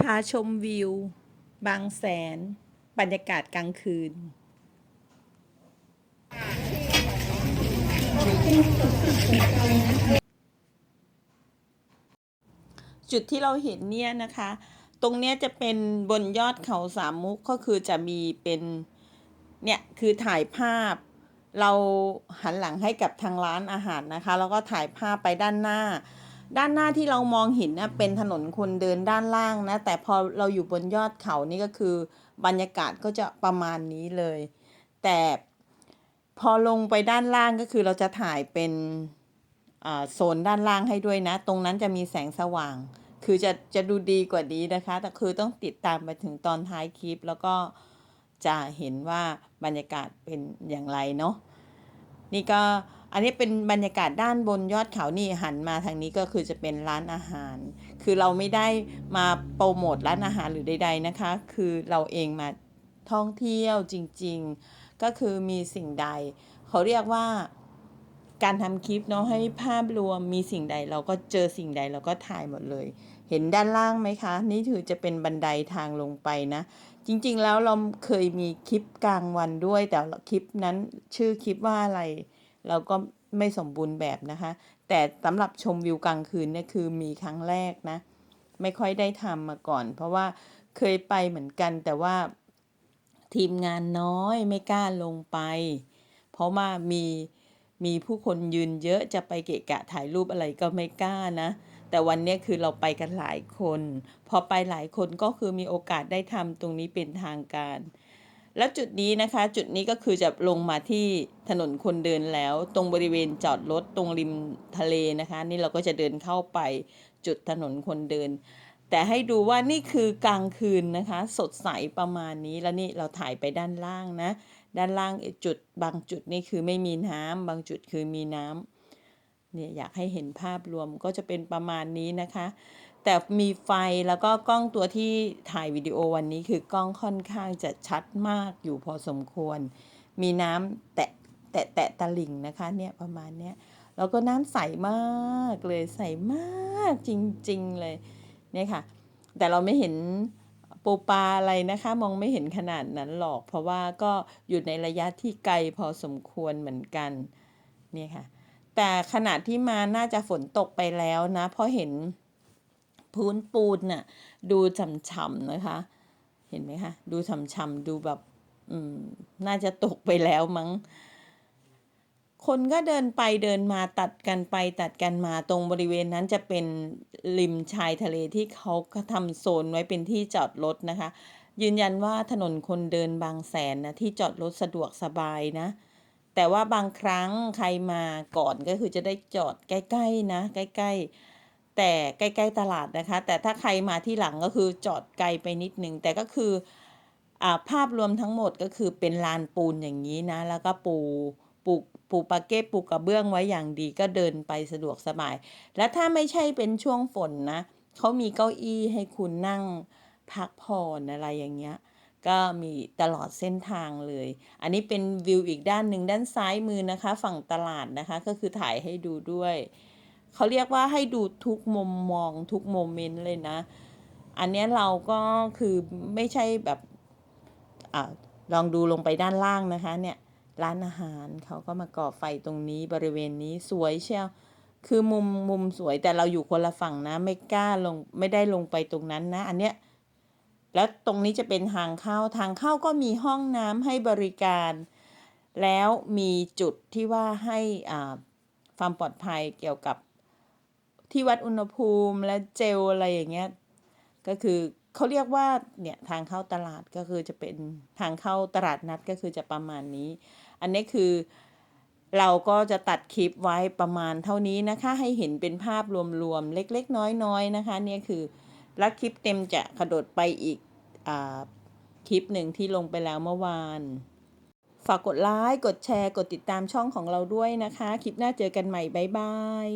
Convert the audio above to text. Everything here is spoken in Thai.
พาชมวิว บางแสน บรรยากาศกลางคืน จุดที่เราเห็นเนี่ยนะคะ ตรงเนี้ยจะเป็นบนยอดเขาสามมุกก็คือจะมีเป็น เนี่ย คือถ่ายภาพ เราหันหลังให้กับทางร้านอาหารนะคะ แล้วก็ถ่ายภาพไปด้านหน้า ด้านหน้าที่เรามองเห็นนะเป็นถนนคนเดินด้านล่างนะ แต่พอเราอยู่บนยอดเขานี่ก็คือบรรยากาศก็จะประมาณนี้เลย แต่พอลงไปด้านล่างก็คือเราจะถ่ายเป็นโซนด้านล่างให้ด้วยนะ ตรงนั้นจะมีแสงสว่าง คือจะจะดูดีกว่านี้นะคะ แต่คือต้องติดตามไปถึงตอนท้ายคลิป แล้วก็จะเห็นว่าบรรยากาศเป็นอย่างไรเนาะนี่ก็ อันนี้เป็นบรรยากาศด้านบนยอดเขานี่หันมาทางนี้ก็คือจะเป็นร้านอาหาร คือเราไม่ได้มาโปรโมทร้านอาหารหรือใด ๆนะคะ คือเราเองมาท่องเที่ยวจริง ๆ ก็คือมีสิ่งใด เขาเรียกว่าการทำคลิปเนาะให้ภาพรวมมีสิ่งใดเราก็เจอสิ่งใดเราก็ถ่ายหมดเลย เห็นด้านล่างไหมคะ นี่ถือจะเป็นบันไดทางลงไปนะ จริงๆแล้วเราเคยมีคลิปกลางวันด้วย แต่คลิปนั้นชื่อคลิปว่าอะไร เราก็ไม่สมบูรณ์แบบนะคะ แต่สำหรับชมวิวกลางคืนเนี่ยคือมีครั้งแรกนะ ไม่ค่อยได้ทำมาก่อน เพราะว่าเคยไปเหมือนกันแต่ว่าทีมงานน้อยไม่กล้าลงไป เพราะว่ามีมีผู้คนยืนเยอะจะไปเกะกะถ่ายรูปอะไรก็ไม่กล้านะ แต่วันนี้คือเราไปกันหลายคน พอไปหลายคนก็คือมีโอกาสได้ทำตรงนี้เป็นทางการ แล้วจุดนี้นะคะจุดนี้ก็คือจะลงมาที่ถนนคนเดินแล้ว ตรงบริเวณจอดรถตรงริมทะเลนะคะ นี่เราก็จะเดินเข้าไปจุดถนนคนเดิน แต่ให้ดูว่านี่คือกลางคืนนะคะ สดใสประมาณนี้แล้วนี่เราถ่ายไปด้านล่างนะ ด้านล่างจุดบางจุดนี่คือไม่มีน้ำบางจุดคือมีน้ำ เนี่ยอยากให้เห็นภาพรวมก็จะเป็นประมาณนี้นะคะ แต่มีไฟแล้วก็กล้องตัวที่ถ่ายวิดีโอวันนี้คือกล้องค่อนข้างจะชัดมากอยู่พอสมควร มีน้ำแตะแตะแตะตะลิ่งนะคะเนี่ยประมาณเนี้ยแล้วก็น้ำใสมากเลยใสมากจริงๆเลยเนี่ยค่ะ แต่เราไม่เห็นปูปลาอะไรนะคะ มองไม่เห็นขนาดนั้นหรอก เพราะว่าก็อยู่ในระยะที่ไกลพอสมควรเหมือนกันเนี่ยค่ะ แต่ขณะที่มาน่าจะฝนตกไปแล้วนะ เพราะเห็นพื้นปูนน่ะดูฉ่ำๆนะคะ เห็นไหมคะ ดูฉ่ำๆดูแบบ อืม น่าจะตกไปแล้วมั้ง คนก็เดินไปเดินมาตัดกันไปตัดกันมาตรงบริเวณนั้นจะเป็นริมชายทะเลที่เขาทำโซนไว้เป็นที่จอดรถนะคะ ยืนยันว่าถนนคนเดินบางแสนนะที่จอดรถสะดวกสบายนะ แต่ว่าบางครั้งใครมาก่อนก็คือจะได้จอดใกล้ๆนะ ใกล้ๆ แต่ใกล้ๆตลาดนะคะ แต่ถ้าใครมาที่หลังก็คือจอดไกลไปนิดนึง แต่ก็คืออภาพรวมทั้งหมดก็คือเป็นลานปูนอย่างนี้นะ แล้วก็ปูปูปูปาเก้ปูกระเบื้องไว้อย่างดีก็เดินไปสะดวกสบาย และถ้าไม่ใช่เป็นช่วงฝนนะเขามีเก้าอี้ให้คุณนั่งพักผ่อนอะไรอย่างเงี้ย ก็มีตลอดเส้นทางเลย อันนี้เป็นวิวอีกด้านหนึ่งด้านซ้ายมือนะคะ ฝั่งตลาดนะคะ ก็คือถ่ายให้ดูด้วย เขาเรียกว่าให้ดูทุกมุมมองทุกโมเมนต์เลยนะ อันนี้เราก็คือไม่ใช่แบบอ่าลองดูลงไปด้านล่างนะคะเนี่ยร้านอาหารเขาก็มาก่อไฟตรงนี้บริเวณนี้สวยเชียวคือมุมมุมสวยแต่เราอยู่คนละฝั่งนะ ไม่กล้าลงไม่ได้ลงไปตรงนั้นนะ อันเนี้ย แล้วตรงนี้จะเป็นทางเข้าทางเข้าก็มีห้องน้ำให้บริการ แล้วมีจุดที่ว่าให้อ่าความปลอดภัยเกี่ยวกับที่วัดอุณหภูมิและเจลอะไรอย่างเงี้ยก็คือเขาเรียกว่าเนี่ยทางเข้าตลาดก็คือจะเป็นทางเข้าตลาดนัดก็คือจะประมาณนี้ อันนี้คือเราก็จะตัดคลิปไว้ประมาณเท่านี้นะคะ ให้เห็นเป็นภาพรวมๆ เล็กๆ น้อยๆนะคะ เนี่ยคือ แล้วคลิปเต็มจะกระโดดไปอีก คลิปหนึ่งที่ลงไปแล้วเมื่อวาน ฝากกดไลค์ กดแชร์ กดติดตามช่องของเราด้วยนะคะ คลิปหน้าเจอกันใหม่ บ๊ายบาย